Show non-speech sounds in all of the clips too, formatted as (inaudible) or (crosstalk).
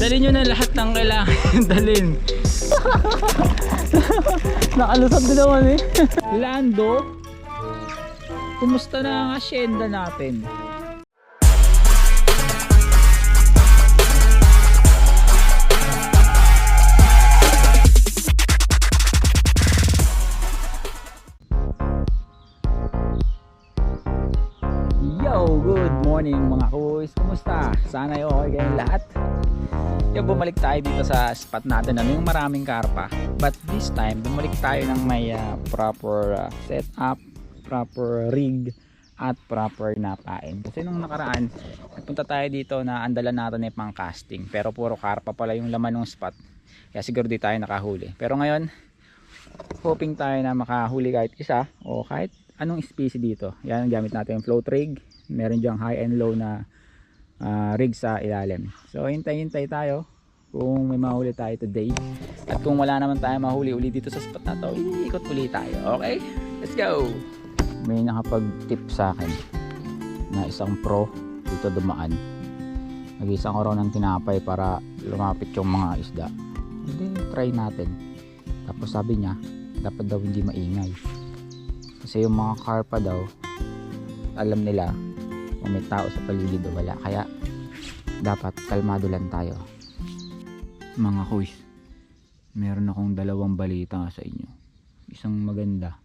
Dalhin nyo na lahat ng kailangan (laughs) dalhin. (laughs) Nakalusot din naman eh. (laughs) Lando, kumusta na ang asyenda natin? Yo, good morning mga kuys. Kumusta? Sana ay okay kayong lahat. Yung bumalik tayo dito sa spot natin ano yung maraming karpa. But this time, bumalik tayo ng may ah, proper ah, setup, proper rig, at proper napain. Kasi nung nakaraan, nagpunta tayo dito na andalan natin ay pang casting. Pero puro karpa pala yung laman ng spot. Kaya siguro di tayo nakahuli. Pero ngayon, hoping tayo na makahuli kahit isa o kahit anong species dito. Yan ang gamit natin yung float rig. Meron diyang high and low na ah, rig sa ilalim. So hintay-hintay tayo kung may mahuli tayo today. At kung wala naman tayo mahuli uli dito sa spot na to, iikot uli tayo. Okay? Let's go! May nakapag-tip sa akin na isang pro dito dumaan. Nag-isang ko ng tinapay para lumapit yung mga isda. Hindi, try natin. Tapos sabi niya, dapat daw hindi maingay. Kasi yung mga karpa daw, alam nila kung may tao sa paligid o wala. Kaya dapat kalmado lang tayo. Mga kuys, meron akong dalawang balita sa inyo. Isang maganda,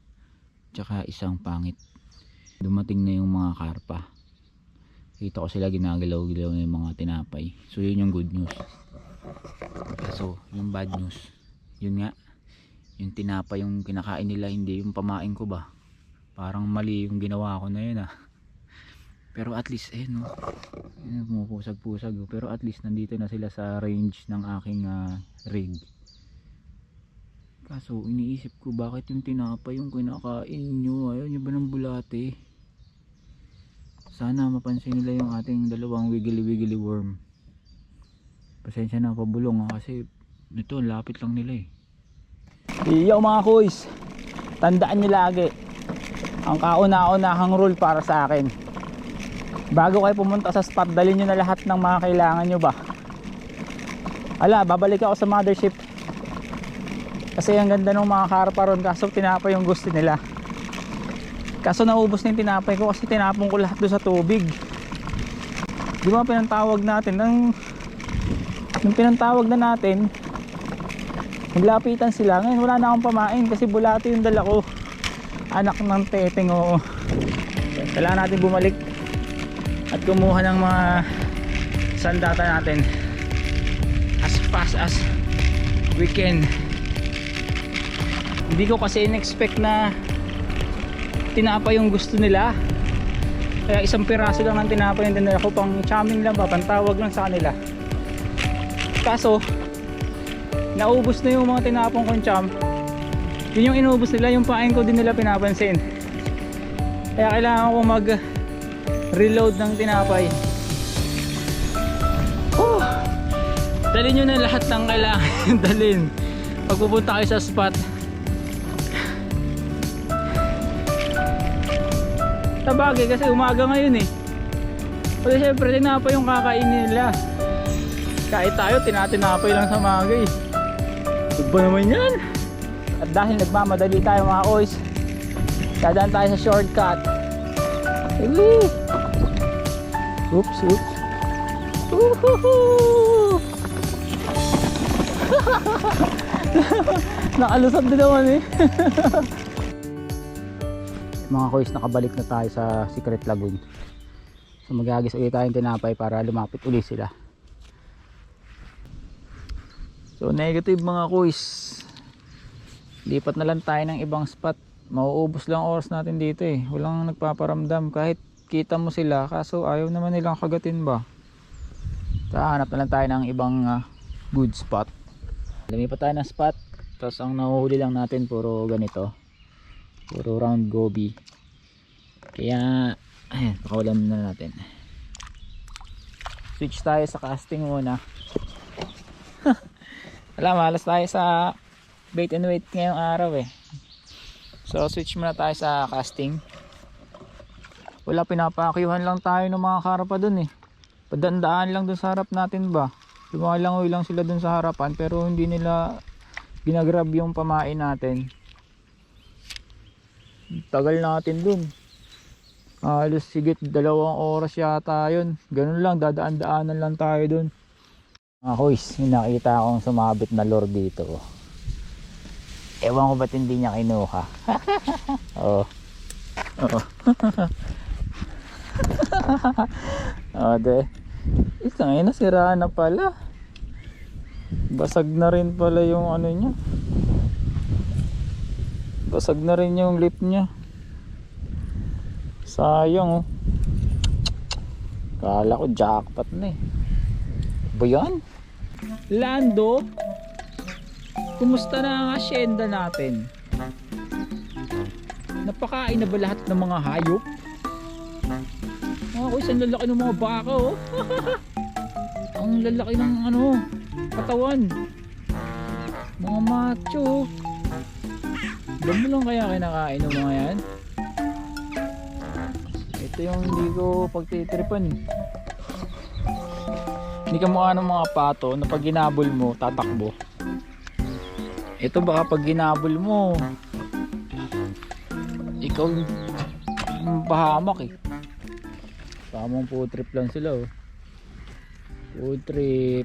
tsaka isang pangit. Dumating na yung mga karpa. Kita ko sila ginagalaw-galaw na yung mga tinapay. So yun yung good news. Kaso yung bad news, yun nga, yung tinapay yung kinakain nila hindi yung pamain ko ba. Parang mali yung ginawa ko na yun ah. Pero at least eh no. Pumupusag-pusag oh. Pero at least nandito na sila sa range ng aking ah, rig. Kaso iniisip ko bakit yung tinapay yung kinakain nyo. Ayaw nyo ba ng bulate? Sana mapansin nila yung ating dalawang wiggly wiggly worm. Pasensya na pabulong ah, kasi ito lapit lang nila eh. Iyo mga kuys, tandaan nyo lagi ang kauna-unahang rule para sa akin. Bago kayo pumunta sa spot, dalhin nyo na lahat ng mga kailangan nyo ba. Ala, babalik ako sa mothership. Kasi ang ganda ng mga karpa ron, kaso tinapay yung gusto nila. Kaso naubos na yung tinapay ko kasi tinapon ko lahat doon sa tubig. Di ba pinantawag natin? Nang, nung pinantawag na natin, Naglapitan sila. Ngayon wala na akong pamain kasi bulati yung dala ko. Anak ng teteng oo. Kailangan natin bumalik at kumuha ng mga sandata natin as fast as we can. Hindi ko kasi in-expect na tinapa yung gusto nila. Kaya isang piraso lang ng tinapa yung dinala ko pang charming lang ba, pantawag lang sa kanila. Kaso, naubos na yung mga tinapong kong champ yun yung inubos nila yung pain ko din nila pinapansin kaya kailangan ko mag reload ng tinapay. Oh, dalhin nyo na lahat ng kailangan. (laughs) Dalhin. Pag pupunta kayo sa spot. Tabagay kasi umaga ngayon eh. Kasi syempre tinapay yung kakainin nila. Kahit tayo tinatinapay lang sa maga eh. Huwag ba naman yan? At dahil nagmamadali tayo mga oys, dadaan tayo sa shortcut. Woo! Oops, oops. (laughs) Nakalusot din naman eh. (laughs) mga koys, nakabalik na tayo sa Secret Lagoon. So magagis ulit tayong tinapay para lumapit ulit sila. So negative mga kuys. Lipat na lang tayo ng ibang spot. Mauubos lang oras natin dito eh. Walang nagpaparamdam kahit kita mo sila kaso ayaw naman nilang kagatin ba. Hanap na lang tayo ng ibang ah, good spot. Lumipat tayo ng spot. Tapos ang nahuhuli lang natin puro ganito. Puro round goby. Kaya ayun, na natin. Switch tayo sa casting muna. (laughs) Alam, malas tayo sa bait and wait ngayong araw eh. So switch muna tayo sa casting. Wala pinapakyuhan lang tayo ng mga karpa dun eh. Padandaan lang dun sa harap natin ba? Lumalangoy lang sila dun sa harapan pero hindi nila ginagrab yung pamain natin. Tagal natin dun. Halos sigit dalawang oras yata yun. Ganun lang, dadaan-daanan lang tayo dun. Mga kuys, nakita akong sumabit na lure dito. Ewan ko ba't hindi niya kinuha. (laughs) Oo. Oo. (laughs) Oo, (laughs) de. Isa ngayon nasiraan na pala. Basag na rin pala yung ano niya. Basag na rin yung lip niya. Sayang oh. Kala ko jackpot na eh. Ba yan? Lando? Kumusta na ang asyenda natin? Napakain na ba lahat ng mga hayop? Kuys, ang lalaki ng mga baka oh. (laughs) ang lalaki ng ano, katawan. Mga macho. Mo lang kaya kinakain ng mga yan? Ito yung hindi ko pagtitripan. Hindi ka mukha ng mga pato na pag ginabol mo, tatakbo. Ito baka pag ginabol mo, ikaw yung pahamak eh. Tamang food trip lang sila oh. Food trip.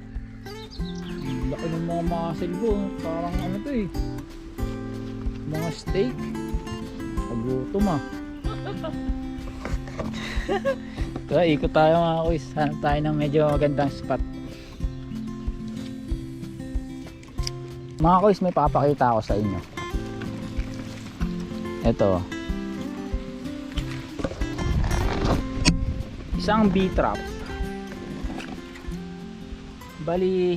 Laki ng mga muscle ko. oh. Parang ano to eh. Mga steak. Pagutom ah. (laughs) Tara, ikot tayo mga kuys. Hanap tayo ng medyo magandang spot. Mga kuys, may papakita ako sa inyo. Ito. Isang B-trap. Bali,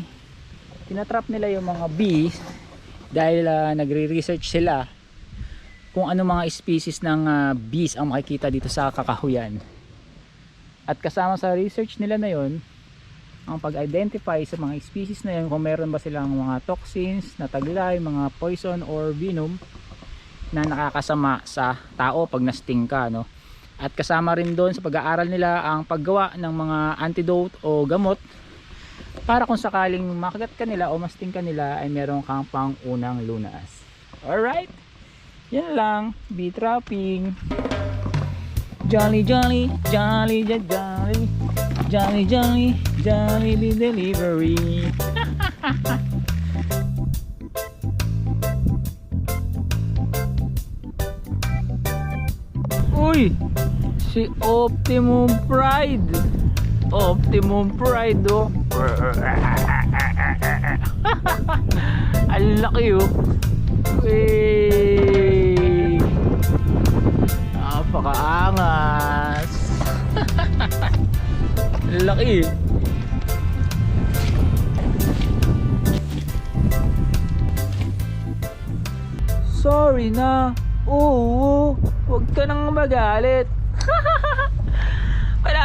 tinatrap nila yung mga bees dahil ah, nagre-research sila kung ano mga species ng ah, bees ang makikita dito sa kakahuyan. At kasama sa research nila na yon ang pag-identify sa mga species na yun kung meron ba silang mga toxins na taglay, mga poison or venom na nakakasama sa tao pag nasting ka no? At kasama rin doon sa pag-aaral nila ang paggawa ng mga antidote o gamot para kung sakaling makagat ka nila o masting ka nila ay meron kang pang unang lunas. Alright? Yan lang. Be trapping. Jolly, jolly, jolly, jolly, jolly, jolly, jolly, be delivery. (laughs) Uy! Si Optimum Pride. Optimum Pride oh. (laughs) Ang laki oh. Wey napakaangas. (laughs) Ang laki sorry na. Oo huwag ka nang magalit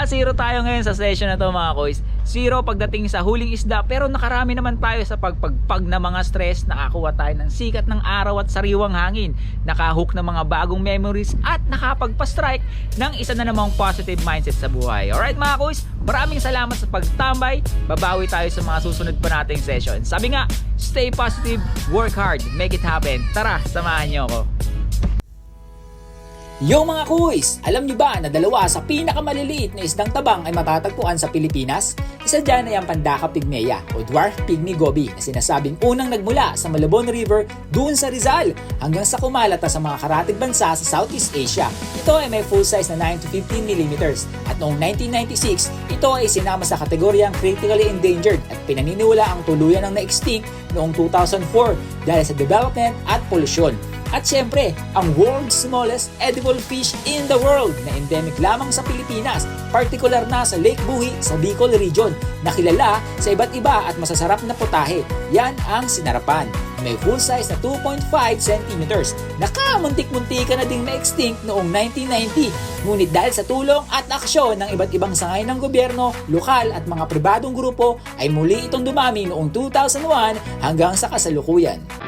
zero tayo ngayon sa session na to mga koys. Zero pagdating sa huling isda pero nakarami naman tayo sa pagpagpag na mga stress. Nakakuha tayo ng sikat ng araw at sariwang hangin. Nakahook ng mga bagong memories at nakapagpa-strike ng isa na namang positive mindset sa buhay. Alright mga koys maraming salamat sa pagtambay. Babawi tayo sa mga susunod pa nating session. Sabi nga stay positive work hard make it happen. Tara samahan nyo ako Yo mga kuys! Alam niyo ba na dalawa sa pinakamaliliit na isdang tabang ay matatagpuan sa Pilipinas? Isa dyan ay ang Pandaka pygmea o Dwarf Pygmy Goby na sinasabing unang nagmula sa Malabon River doon sa Rizal hanggang sa kumalata sa mga karatig bansa sa Southeast Asia. Ito ay may full size na 9 to 15 mm at noong 1996, ito ay sinama sa kategoryang critically endangered at pinaniniwala ang tuluyan ng na-extinct noong 2004 dahil sa development at polusyon. At syempre, ang world's smallest edible fish in the world na endemic lamang sa Pilipinas, partikular na sa Lake Buhi sa Bicol Region, na kilala sa iba't iba at masasarap na putahe. Yan ang sinarapan. May full size na 2.5 cm. Nakamuntik-muntika na ding na-extinct noong 1990. Ngunit dahil sa tulong at aksyon ng iba't ibang sangay ng gobyerno, lokal at mga pribadong grupo ay muli itong dumami noong 2001 hanggang sa kasalukuyan.